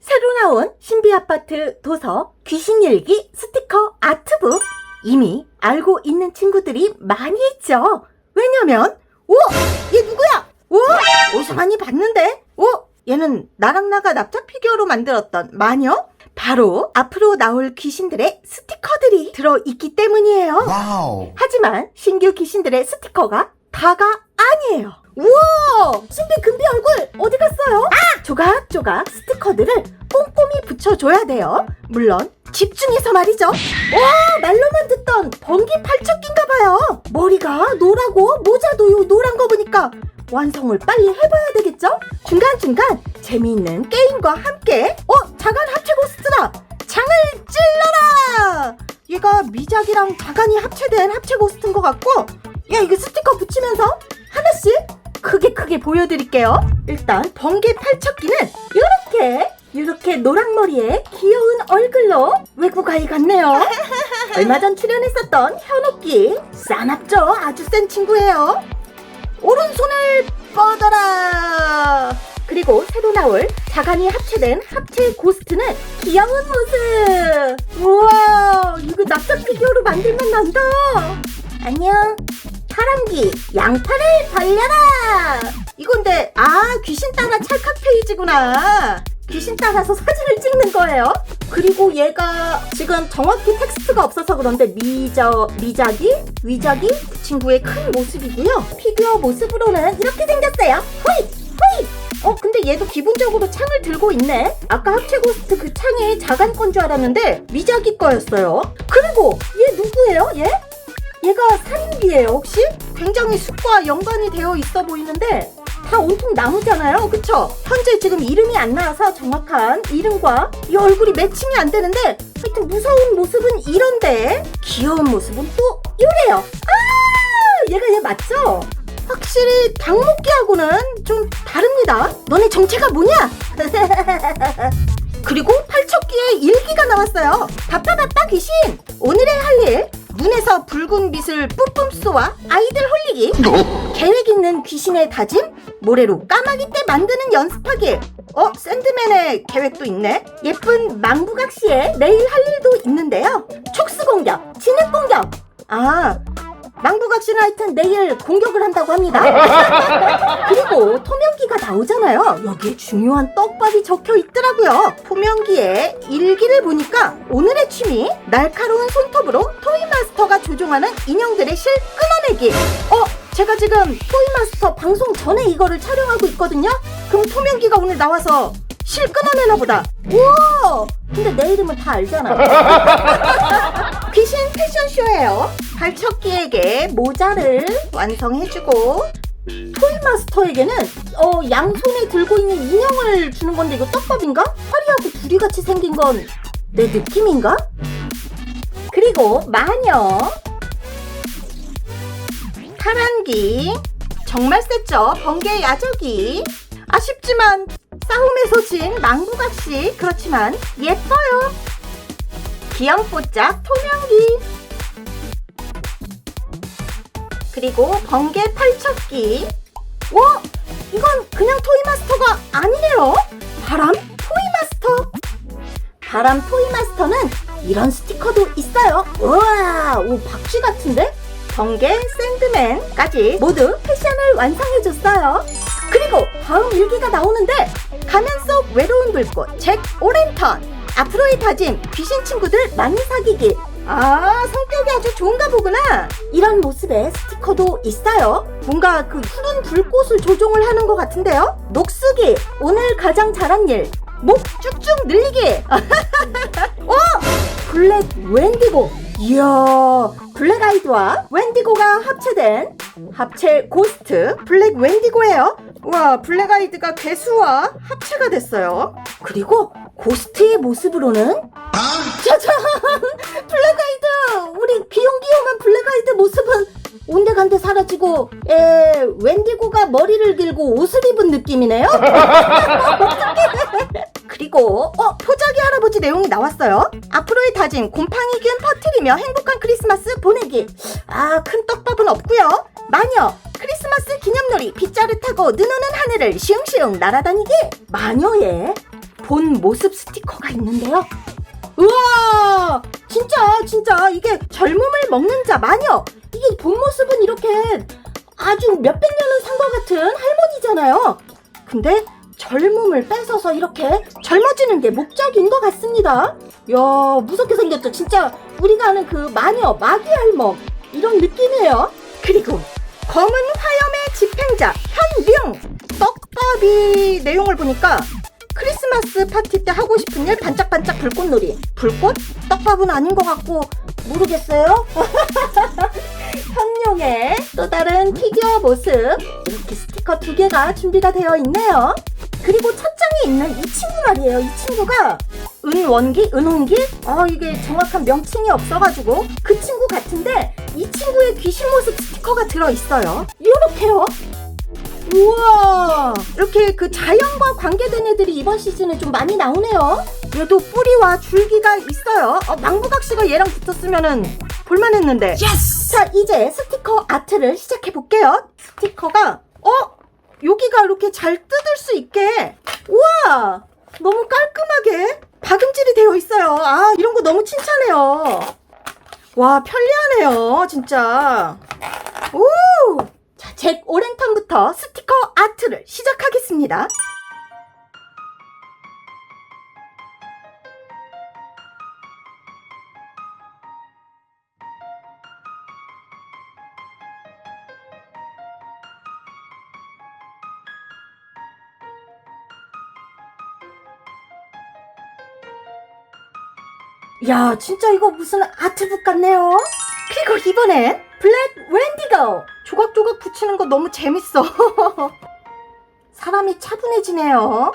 새로 나온 신비 아파트 도서 귀신 일기 스티커 아트북 이미 알고 있는 친구들이 많이 있죠. 왜냐면 오! 얘 누구야? 오! 어디서 많이 봤는데? 오! 얘는 나랑 나가 납작 피규어로 만들었던 마녀? 바로 앞으로 나올 귀신들의 스티커들이 들어있기 때문이에요. 와우. 하지만 신규 귀신들의 스티커가 다가 아니에요. 우와! 신비 금비 얼굴 어디 갔어요? 아! 조각조각 스티커들을 꼼꼼히 붙여줘야 돼요. 물론 집중해서 말이죠. 와! 말로만 듣던 번개 팔척기인가 봐요. 머리가 노라고 모자도 요 노란 거 보니까 완성을 빨리 해봐야 되겠죠? 중간중간 재미있는 게임과 함께 어? 자간 합체 고스트다! 장을 찔러라! 얘가 미작이랑 자간이 합체된 합체 고스트인 것 같고 야 이거 스티커 붙이면서 하나씩 크게 보여드릴게요. 일단 번개 팔척기는 이렇게 이렇게 노랑머리에 귀여운 얼굴로 외국 아이 같네요. 얼마 전 출연했었던 현옥기 싸납죠? 아주 센 친구예요. 오른손을 뻗어라! 그리고 새로 나올 자간이 합체된 합체 고스트는 귀여운 모습! 우와 이거 납작 피규어로 만들면 난다! 안녕 파랑기 양팔을 벌려라! 이건데 아 귀신 따라 찰칵 페이지구나. 귀신 따라서 사진을 찍는 거예요? 그리고 얘가 지금 정확히 텍스트가 없어서 그런데 미저 미자기 위자기 그 친구의 큰 모습이고요. 피규어 모습으로는 이렇게 생겼어요. 호이 호이 어 근데 얘도 기본적으로 창을 들고 있네. 아까 합체 고스트 그 창이 자간 건 줄 알았는데 미자기 거였어요. 그리고 얘 누구예요 얘? 얘가 살인귀예요 혹시? 굉장히 숲과 연관이 되어 있어 보이는데 다 온통 나무잖아요 그쵸? 현재 지금 이름이 안 나와서 정확한 이름과 이 얼굴이 매칭이 안 되는데 하여튼 무서운 모습은 이런데 귀여운 모습은 또 이래요 아 얘가 얘 맞죠? 확실히 당목기하고는 좀 다릅니다 너네 정체가 뭐냐? 그리고 팔척기에 일기가 나왔어요. 바빠바빠 귀신! 오늘의 할 일, 눈에서 붉은 빛을 뿜뿜 쏘아 아이들 홀리기. 계획 있는 귀신의 다짐, 모래로 까마귀 때 만드는 연습하기. 어, 샌드맨의 계획도 있네. 예쁜 망부각 씨의 내일 할 일도 있는데요. 촉수 공격, 진흙 공격. 아, 망부각 씨는 하여튼 내일 공격을 한다고 합니다. 그리고 토명기가 나오잖아요. 여기에 중요한 떡밥이 적혀 있더라고요. 토명기에 일기를 보니까 오늘의 취미 날카로운 손톱으로 토이마스터가 조종하는 인형들의 실 끊어내기. 어, 제가 지금 토이마스터 방송 전에 이거를 촬영하고 있거든요. 그럼 토명기가 오늘 나와서 실 끊어내나 보다. 우와! 근데 내 이름은 다 알잖아. 귀신 패션쇼예요. 발척기에게 모자를 완성해주고 토이마스터에게는 어, 양손에 들고 있는 인형을 주는 건데 이거 떡밥인가? 파리하고 둘이 같이 생긴 건 내 느낌인가? 그리고 마녀. 타란기. 정말 셌죠? 번개 야적이. 아쉽지만 싸움에서 진 망부각시 그렇지만 예뻐요. 귀염뽀짝 토명기 그리고 번개 팔척기. 와 이건 그냥 토이마스터가 아니래요. 바람 토이마스터. 바람 토이마스터는 이런 스티커도 있어요. 우와 오 박쥐 같은데? 번개 샌드맨까지 모두 패션을 완성해줬어요. 그리고 다음 일기가 나오는데 가면 속 외로운 불꽃 잭 오렌턴. 앞으로의 다짐 귀신 친구들 많이 사귀기. 아 성격이 아주 좋은가 보구나. 이런 모습의 스티커 도 있어요. 뭔가 그 푸른 불꽃을 조종을 하는 것 같은데요? 녹수기 오늘 가장 잘한 일 목 쭉쭉 늘리기. 어? 블랙 웬디고. 이야 블랙 아이드와 웬디고가 합체된 합체 고스트 블랙 웬디고예요. 와 블랙 아이드가 개수와 합체가 됐어요. 그리고 고스트의 모습으로는 짜잔! 블랙 아이드 우리 귀염귀염한 블랙 아이드 모습은 온데간데 사라지고 에 웬디고가 머리를 길고 옷을 입은 느낌이네요. 그리고 어 포자기 할아버지 내용이 나왔어요 앞으로의 다짐 곰팡이균 퍼뜨리며 행복한 크리스마스 보내기 아 큰 떡밥은 없고요 마녀 크리스마스 기념놀이 빗자루 타고 눈 오는 하늘을 시흥시흥 날아다니기 마녀의 본 모습 스티커가 있는데요. 우와! 진짜, 진짜, 이게 젊음을 먹는 자, 마녀! 이게 본 모습은 이렇게 아주 몇백 년은 산 것 같은 할머니잖아요. 근데 젊음을 뺏어서 이렇게 젊어지는 게 목적인 것 같습니다. 이야, 무섭게 생겼죠? 진짜 우리가 아는 그 마녀, 마귀 할멈. 이런 느낌이에요. 그리고 검은 화염의 집행자, 현병! 떡밥이 내용을 보니까 크리스마스 파티 때 하고 싶은 일 반짝반짝 불꽃놀이. 불꽃? 떡밥은 아닌 것 같고 모르겠어요. 현룡의 또 다른 피규어 모습 이렇게 스티커 두 개가 준비가 되어 있네요. 그리고 첫 장에 있는 이 친구 말이에요. 이 친구가 은원기, 은홍기? 아 이게 정확한 명칭이 없어가지고 그 친구 같은데 이 친구의 귀신 모습 스티커가 들어 있어요. 이렇게요. 우와 이렇게 그 자연과 관계된 애들이 이번 시즌에 좀 많이 나오네요 얘도 뿌리와 줄기가 있어요 어, 망부각시가 얘랑 붙었으면은 볼만했는데. 자 이제 스티커 아트를 시작해 볼게요. 스티커가 어? 여기가 이렇게 잘 뜯을 수 있게. 우와! 너무 깔끔하게 박음질이 되어 있어요. 아 이런 거 너무 칭찬해요. 와 편리하네요 진짜. 오! 자, 잭 오랜턴부터 스티커 아트를 시작하겠습니다. 야, 진짜 이거 무슨 아트북 같네요. 그리고 이번엔 블랙 웬디고 조각조각 붙이는 거 너무 재밌어. 사람이 차분해지네요.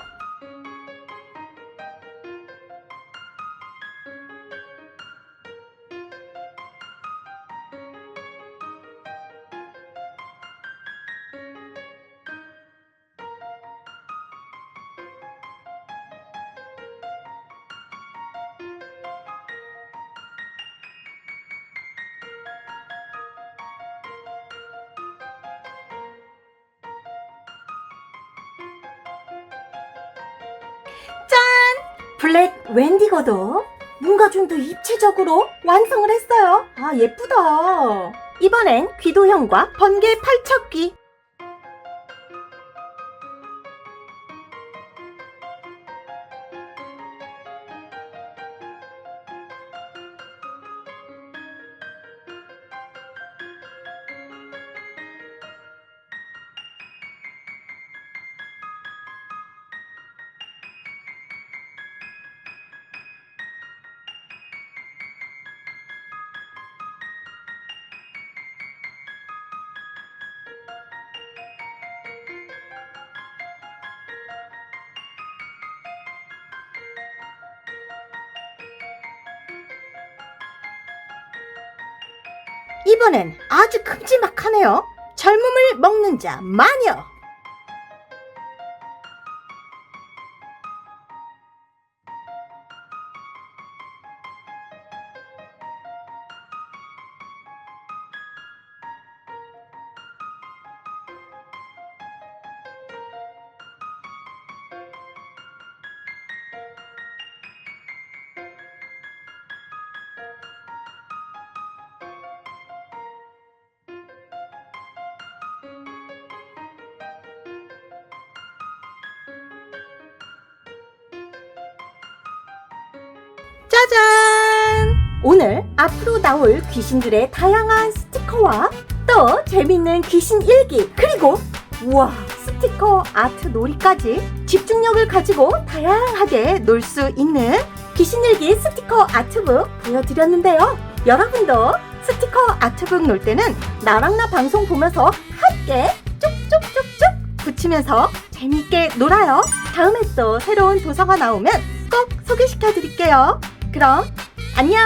블랙 웬디거도 뭔가 좀 더 입체적으로 완성을 했어요. 아, 예쁘다. 이번엔 귀도형과 번개 팔척귀. 이번엔 아주 큼지막하네요. 젊음을 먹는 자 마녀. 짜잔! 오늘 앞으로 나올 귀신들의 다양한 스티커와 또 재밌는 귀신 일기 그리고 우와 스티커 아트 놀이까지 집중력을 가지고 다양하게 놀 수 있는 귀신 일기 스티커 아트북 보여드렸는데요. 여러분도 스티커 아트북 놀 때는 나랑 나 방송 보면서 함께 쭉쭉쭉쭉 붙이면서 재미있게 놀아요. 다음에 또 새로운 도서가 나오면 꼭 소개시켜 드릴게요. 그럼 안녕.